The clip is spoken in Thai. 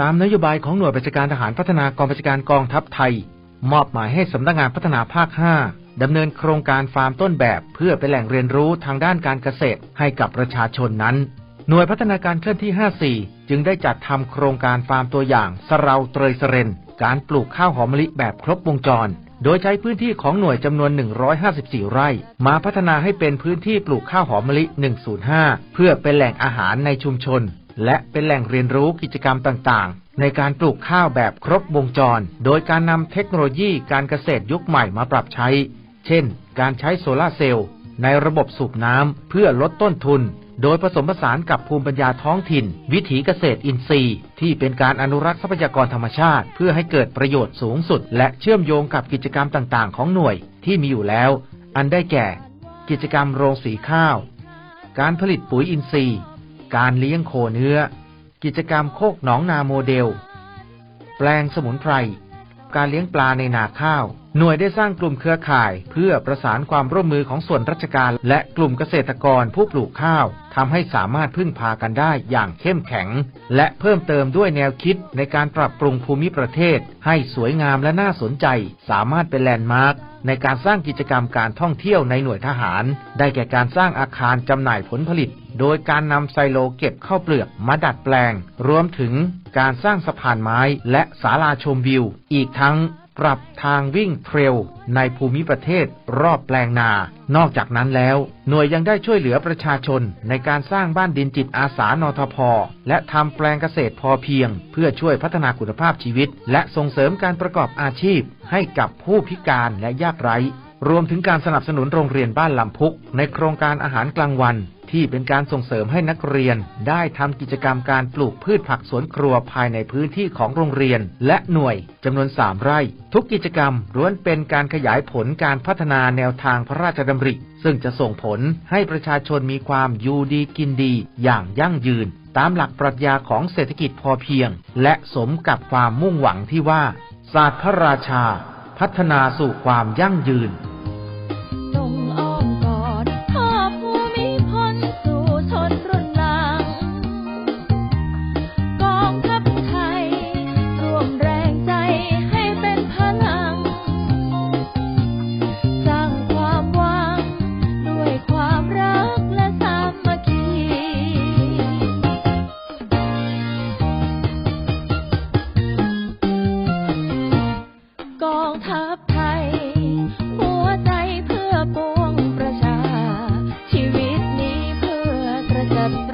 ตามนโยบายของหน่วยบัญชาการทหารพัฒนากองบัญชาการกองทัพไทย มอบหมายให้สำนักงานพัฒนาภาค 5 ดำเนินโครงการฟาร์มต้นแบบ เพื่อเป็นแหล่งเรียนรู้ทางด้านการเกษตรให้กับประชาชนนั้น หน่วยพัฒนาการเคลื่อนที่ 54 จึงได้จัดทำโครงการฟาร์มตัวอย่างสเราเตยเสเรน การปลูกข้าวหอมมะลิแบบครบวงจร โดยใช้พื้นที่ของหน่วยจำนวน 154 ไร่ มาพัฒนาให้เป็นพื้นที่ปลูกข้าวหอมมะลิ 105 เพื่อเป็นแหล่งอาหารในชุมชน และเป็นแหล่งเรียนรู้กิจกรรมต่างๆ ในการปลูกข้าวแบบครบวงจร โดยการนำเทคโนโลยีการเกษตรยุคใหม่มาปรับใช้ เช่น การใช้โซลาเซลล์ในระบบสูบน้ำเพื่อลดต้นทุน โดยผสมผสานกับภูมิปัญญาท้องถิ่น วิถีเกษตรอินทรีย์ ที่เป็นการอนุรักษ์ทรัพยากรธรรมชาติ เพื่อให้เกิดประโยชน์สูงสุด และเชื่อมโยงกับกิจกรรมต่างๆ ของหน่วยที่มีอยู่แล้ว อันได้แก่ กิจกรรมโรงสีข้าว การผลิตปุ๋ยอินทรีย์ การเลี้ยงโคเนื้อ กิจกรรมโคกหนองนาโมเดล แปลงสมุนไพร การเลี้ยงปลาในนาข้าว หน่วยได้สร้างกลุ่มเครือข่าย เพื่อประสานความร่วมมือของส่วนราชการ และกลุ่มเกษตรกรผู้ปลูกข้าวทำให้สามารถพึ่งพากันได้อย่างเข้มแข็ง และเพิ่มเติมด้วยแนวคิดในการปรับปรุงภูมิประเทศ ให้สวยงามและน่าสนใจ สามารถเป็นแลนด์มาร์คในการสร้างกิจกรรมการท่องเที่ยวในหน่วยทหาร ได้แก่การสร้างอาคารจำหน่ายผลผลิต โดยการนำไซโลเก็บข้าวเปลือกมาดัดแปลง รวมถึงการสร้างสะพานไม้และศาลาชมวิว อีกทั้งปรับทางวิ่งเทรลในภูมิประเทศรอบแปลงนา นอกจากนั้นแล้ว หน่วยยังได้ช่วยเหลือประชาชนในการสร้างบ้านดินจิตอาสานทพ และทำแปลงเกษตรพอเพียง เพื่อช่วยพัฒนาคุณภาพชีวิต และส่งเสริมการประกอบอาชีพให้กับผู้พิการและยากไร้ รวมถึงการสนับสนุนโรงเรียนบ้านลำพุก ในโครงการอาหารกลางวัน ที่เป็นการส่งเสริมให้นักเรียน ได้ทำกิจกรรมการปลูกพืชผักสวนครัวภายในพื้นที่ของโรงเรียน และหน่วยจำนวน 3 ไร่ ทุกกิจกรรมล้วนเป็นการขยายผลการพัฒนาแนวทางพระราชดำริ ซึ่งจะส่งผลให้ประชาชนมีความอยู่ดีกินดี อย่างยั่งยืน ตามหลักปรัชญาของเศรษฐกิจพอเพียง และสมกับความมุ่งหวังที่ว่าศาสตร์พระราชา พัฒนาสู่ความยั่งยืน รับไทใจเพื่อปวงประชา ชีวิตนี้เพื่อกระจัดก